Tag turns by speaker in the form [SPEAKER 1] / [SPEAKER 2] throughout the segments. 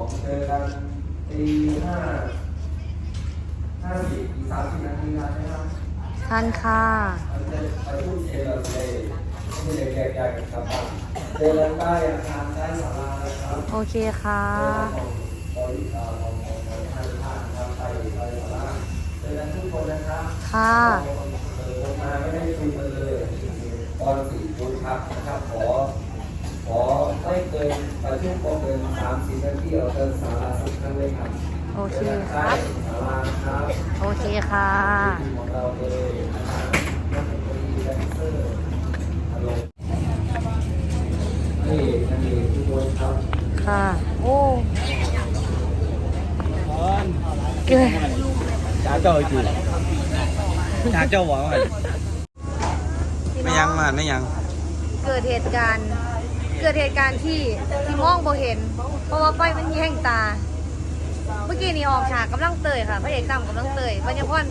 [SPEAKER 1] ของเจอกันตีห้าห้าสิบอีกสามสิบนาทีนะครับ
[SPEAKER 2] ทันค่ะ
[SPEAKER 1] เราจะไปพูดเจรจาไม่ได้แก้ๆกันครับเจรจาอาคารใต้ศาลานะครับ
[SPEAKER 2] โอเคค่ะ
[SPEAKER 1] บริการของของของท่านท่านครับไปไปศาลาเจอกันทุกคนนะครับ
[SPEAKER 2] ค่ะ
[SPEAKER 1] เออผมมาไม่ได้คุยกันเลยตอนสี่ทุ่มครับนะครับขอ ขอไม่เกินประชุมก็เกินสามสิบนาทีเราเกินสาระสำคัญเลยครับ
[SPEAKER 2] โอเคครับ
[SPEAKER 1] สาระครับ
[SPEAKER 2] โอเคค่ะ
[SPEAKER 1] ทีมของเราเลยนะครับนักดนตรีแดนเซอร์อารมณ์นี่นั่นเองทุกคนครับ
[SPEAKER 2] ค่ะ โอ้เกิด
[SPEAKER 3] จ้าเจ้าจีจ้าเจ้าหวังไงไม่ยังมาไม่ยัง
[SPEAKER 2] เกิดเหตุการณ์ เกิดเหตุการณ์ที่ที่มองบ่เห็น เพราะว่าไฟมันแย่งตา เมื่อกี้นี่ออกฉากกำลังเตยค่ะพระเอกตั้มกำลังเตยวัญญพร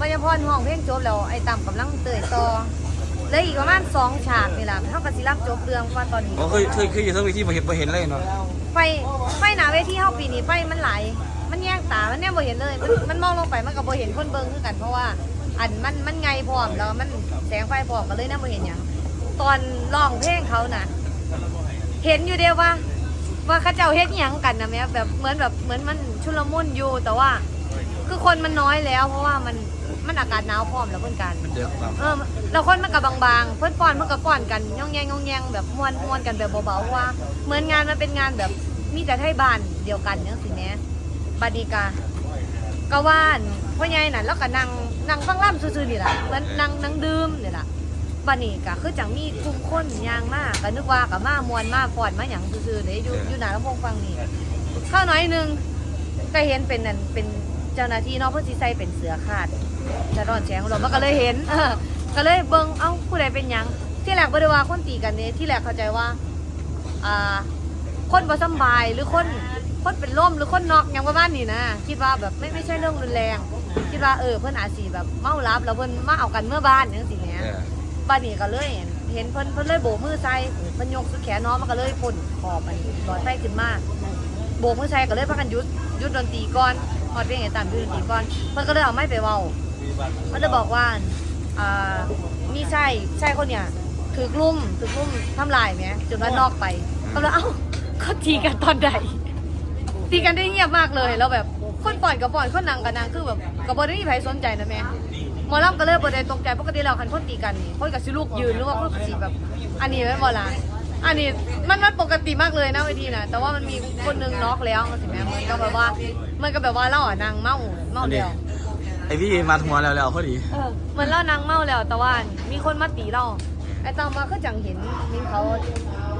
[SPEAKER 2] วัญญพรห้องเพลงจบแล้วไอ้ตั้มกำลังเตยต่อเหลยอีกประมาณสองฉากนี่แหละเท่ากับสิรับจบเรื่องว่าตอนนี้
[SPEAKER 3] ผมเคยเคยเคยอยู่ทั้งวิธีมาเห็นมาเห็นเลยเนาะ
[SPEAKER 2] ไฟไฟหนาเวทีเฮาปีนี้ไฟมันไหลายมันแย่งตา มันแน่บ่เห็นเลย มันมันมองลงไปมันก็บ่เห็นคนเบิ่งคือกันเพราะว่า อันมันมันไงพร้อมแล้วมันแสงไฟพร้อมก็เลยแน่บ่เห็นหยังตอนร้องเพลงเขาน่ะ เห็นอยู่เดียวว่า ว่าเขาเจ้าเฮ็ดหยังกันนะแม่แบบเหมือนแบบเหมือนมันชุลมุนอยู่แต่ว่า คือคนมันน้อยแล้ว เพราะว่ามันมันอากาศหนาวพร้อมแล้วเพิ่นกัน
[SPEAKER 3] มันเดือดครับ
[SPEAKER 2] เออแล้วคนมันกับบางๆ เพื่อนป้อนมันกับป้อนกันย่องแยงย่องแยงแบบม้วนม้วนกันแบบเบาๆเพราะว่า เหมือนงานมันเป็นงานแบบมีแต่ไทยบ้านเดียวกันเนี่ยสิแหม่บาดีกาก็ว่านพ่อใหญ่น่ะแล้วก็นั่งนั่งฟังล่ำซื่อๆนี่แหละเหมือนนั่งนั่งดื่มนี่แหละ บานี้ก็คือจังมีกลุ่มคนยางมากก็นึกว่ากับมามวนมาป้อนมาหยังซื่อๆเด้อยู่อยู่หน้าลำโพงฟังนี่ข้าวน้อยหนึงก็เห็นเป็นนั่นเป็นเจ้าหน้าที่เนาะเพื่อสิใส่เป็นเสือขาด จะรอดแฉงเรามันก็เลยเห็นเออก็เลยเบิ่งเอ้าผู้ใดเป็นหยัง ที่แรกบ่ได้ว่าคนตีกันเนี่ยที่แรกเข้าใจว่าอ่าคนบ่สำบายหรือคนคนเป็นลมหรือคนนอกหยังประมาณนี้นะคิดว่าแบบไม่ไม่ใช่เรื่องรุนแรง คิดว่าเออเพิ่นอาจสิแบบเมารับแล้วเพิ่นมาเอากันเมื่อบ้านจังซี่แหม
[SPEAKER 3] เออ
[SPEAKER 2] บ้านนี้ก็เลยเห็นเห็นพิ่นเพิ่นเลยโบกมือใส่เพิ่นยกสุดแขนน้องมันก็เลยพ่นขอบมันหลอดไฟขึ้นมาโบกมือใส่ก็เลยพากันหยุดหยุดดนตรีก่อนฮอดเพลงไอ้ตามหยุดดนตรีก่อนเพิ่นก็เลยเอาไม้ไปเว้ามันจะบอกว่าอ่ามีใช่ใช่คนเนี่ยถือกลุ่มถือกลุ่มทำลายไหมจนว่านอกไปก็เลยเอ้าเขาตีกันตอนใดตีกันได้เงียบมากเลยแล้วแบบคนปล่อยกับปล่อยคนนางกับนางคือแบบกับบอได้มีใครสนใจนะแม่ หมอลำก็เลยบอได้ตกใจปกติเราคันคนตีกันนี่คนกับสิลูกยืนหรือว่าคนกับสิแบบ อันนี้ไม่บอละอันนี้มันมันปกติมากเลยนะเวทีนะแต่ว่ามันมีคนนึงน็อกแล้วสิแม่มันก็แบบว่า มันก็แบบว่าเราอะนางเมาเมาเดียว
[SPEAKER 3] ไอพี่มาทัวร์แล้วแล้วพอดี
[SPEAKER 2] เออเหมือนเรานางเมาแล้วแต่ว่ามีคนมาตีเราไอ้ตามมาก็จังเห็นมีเขา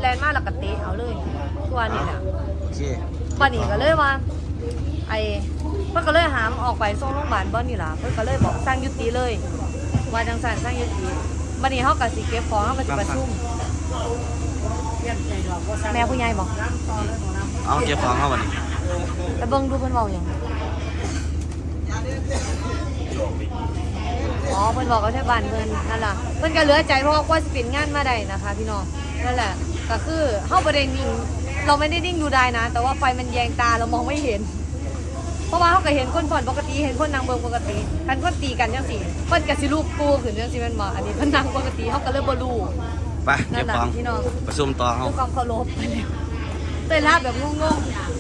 [SPEAKER 2] แลนมาแล้วก็เตะเอาเลยทัวนี่แหละ
[SPEAKER 3] โอเค
[SPEAKER 2] บ้านนี้ก็เลยว่า ไอ้เพิ่นก็เลยหามออกไปส่งโรงพยาบาลบ้านนี่ล่ะเพิ่นก็เลยบอกสร้างยุติเลยว่าจังสันสร้างยุติบ้านนี้เฮาก็สิเก็บของเฮาก็สิประชุมแม่ผู้ใหญ่บอก
[SPEAKER 3] เอาเก็บของเข้าวันนี้
[SPEAKER 2] ไปเบิ่งดูเพิ่นเว้าหยังอ๋อเพิ่นบอกกับเทศบาลเพิ่นนั่นล่ะเพิ่นก็เหลือใจเพราะว่ากว่าสิเป็นงานมาได้นะคะ พี่น้องนั่นแหละก็คือเฮาบ่ได้นิ่งเราไม่ได้นิ่งดูได้นะ แต่ว่าไฟมันแยงตาเรามองไม่เห็น เพราะว่าเขาก็เห็นคนผ่อนปกติ เห็นคนนางเบิงปกติคันคนตีกันจังซี่เพิ่นก็สิลูกกูขึ้นจังซี่แม่นบ่อันนี้เพิ่นนั่งปกติเขาก็เลยบ่รู้
[SPEAKER 3] ไป
[SPEAKER 2] นั่
[SPEAKER 3] เก็
[SPEAKER 2] น
[SPEAKER 3] บ
[SPEAKER 2] แหละ
[SPEAKER 3] ของ
[SPEAKER 2] พี่น้อง
[SPEAKER 3] ประชุมต่อเขา
[SPEAKER 2] ด้วยความเคารพไปแล้วเต้นลาแบบงงๆ